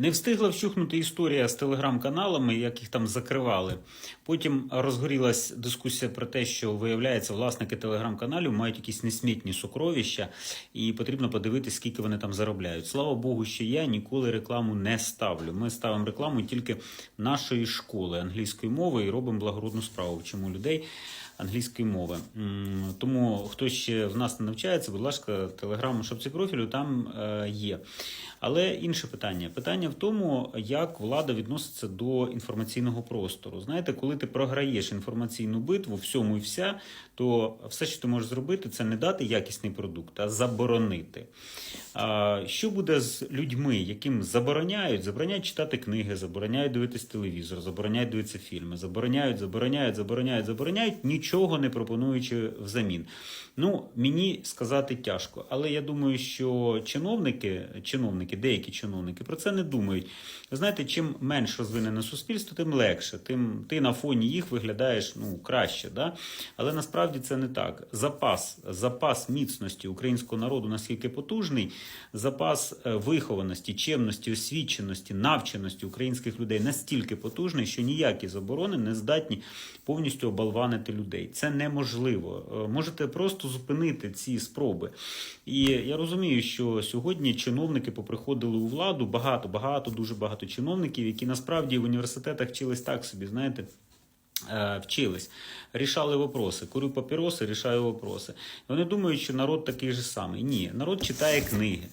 Не встигла вщухнути історія з телеграм-каналами, як їх там закривали. Потім розгорілась дискусія про те, що виявляється, власники телеграм-каналів мають якісь несмітні сокровища, і потрібно подивитися, скільки вони там заробляють. Слава Богу, що я ніколи рекламу не ставлю. Ми ставимо рекламу тільки нашої школи англійської мови і робимо благородну справу. Вчимо людей англійської мови. Тому хто ще в нас не навчається, будь ласка, телеграм шапці профілю там е, є. Але інше питання. Питання в тому, як влада відноситься до інформаційного простору. Знаєте, коли ти програєш інформаційну битву всьому і вся, то все, що ти можеш зробити, це не дати якісний продукт, а заборонити. Що буде з людьми, яким забороняють, забороняють читати книги, забороняють дивитись телевізор, забороняють дивитися фільми, забороняють, забороняють, забороняють, забороняють, нічого не пропонуючи взамін. Ну, мені сказати тяжко, але я думаю, що чиновники, чиновники, деякі чиновники про це не думають. Ви знаєте, чим менш розвинене суспільство, тим легше, тим ти на фоні їх виглядаєш ну, краще. Да? Але насправді це не так. Запас, запас міцності українського народу наскільки потужний, запас е, вихованості, чемності, освіченості, навченості українських людей настільки потужний, що ніякі заборони не здатні повністю обалванити людей. Це неможливо. Е, Можете просто зупинити ці спроби. І я розумію, що сьогодні чиновники поприходили у владу багато, багато, дуже багато чиновників, які насправді в університетах вчились так собі, знаєте. е, Вчились, рішали вопроси. Курю папіроси, рішаю вопроси. Вони думають, що народ такий же самий. Ні, народ читає книги.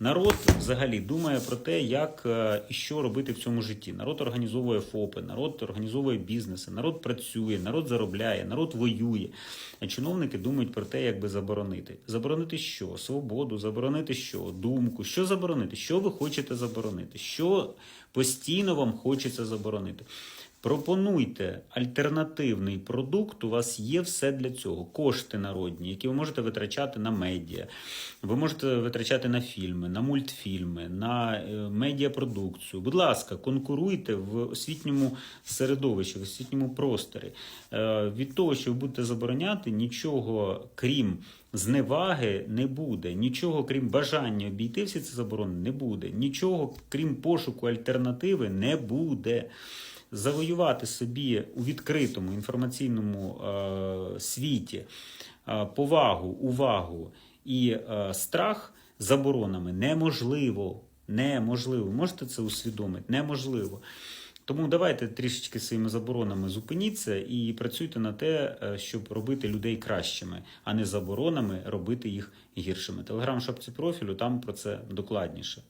Народ взагалі думає про те, як е, і що робити в цьому житті. Народ організовує ФОПи, народ організовує бізнеси, народ працює, народ заробляє, народ воює. А чиновники думають про те, як би заборонити. Заборонити що? Свободу, заборонити що? Думку. Що заборонити? Що ви хочете заборонити? Що постійно вам хочеться заборонити? Пропонуйте альтернативний продукт. У вас є все для цього. Кошти народні, які ви можете витрачати на медіа. Ви можете витрачати на фільми, на мультфільми, на е, медіапродукцію. Будь ласка, конкуруйте в освітньому середовищі, в освітньому просторі. Е, Від того, що ви будете забороняти, нічого крім зневаги не буде, нічого крім бажання обійти всі ці заборони не буде, нічого крім пошуку альтернативи не буде завоювати собі у відкритому інформаційному е, світі е, повагу, увагу і е, страх заборонами неможливо. Неможливо. Можете це усвідомити? Неможливо. Тому давайте трішечки своїми заборонами зупиніться і працюйте на те, е, щоб робити людей кращими, а не заборонами робити їх гіршими. Телеграм шапці профілю там про це докладніше.